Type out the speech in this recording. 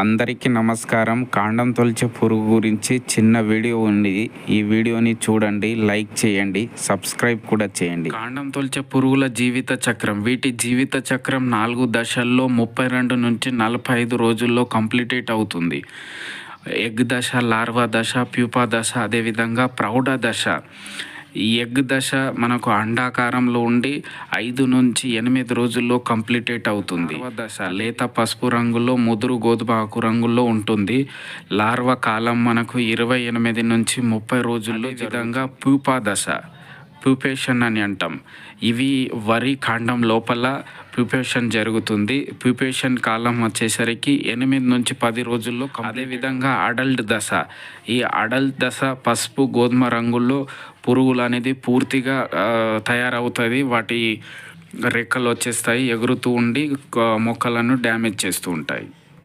అందరికీ నమస్కారం. కాండం తొలిచే పురుగు గురించి చిన్న వీడియో ఉంది. ఈ వీడియోని చూడండి లైక్ చేయండి సబ్స్క్రైబ్ కూడా చేయండి. కాండం తొలిచే పురుగుల జీవిత చక్రం. వీటి జీవిత చక్రం నాలుగు దశల్లో ముప్పై రెండు నుంచి నలభై ఐదు రోజుల్లో కంప్లీటేట్ అవుతుంది. ఎగ్ దశ లార్వా దశ ప్యూపా దశ అదేవిధంగా ప్రౌఢ దశ. ఈ ఎగ్ దశ మనకు అండాకారంలో ఉండి ఐదు నుంచి ఎనిమిది రోజుల్లో కంప్లీటేట్ అవుతుంది. దశ. లేత పసుపు రంగులో ముదురు గోధుమ ఆకు రంగులో ఉంటుంది. లార్వా కాలం మనకు ఇరవై ఎనిమిది నుంచి ముప్పై రోజుల్లో విధంగా ప్యూపా దశ ప్యూపేషన్ అని అంటాం. ఇవి వరి కాండం లోపల ప్యూపేషన్ జరుగుతుంది. ప్యూపేషన్ కాలం వచ్చేసరికి ఎనిమిది నుంచి పది రోజుల్లో అదేవిధంగా అడల్ట్ దశ. ఈ అడల్ట్ దశ పసుపు గోధుమ రంగుల్లో పురుగులు అనేది పూర్తిగా తయారవుతుంది వాటి రెక్కలు వచ్చేస్తాయి ఎగురుతూ ఉండి మొక్కలను డ్యామేజ్ చేస్తూ ఉంటాయి.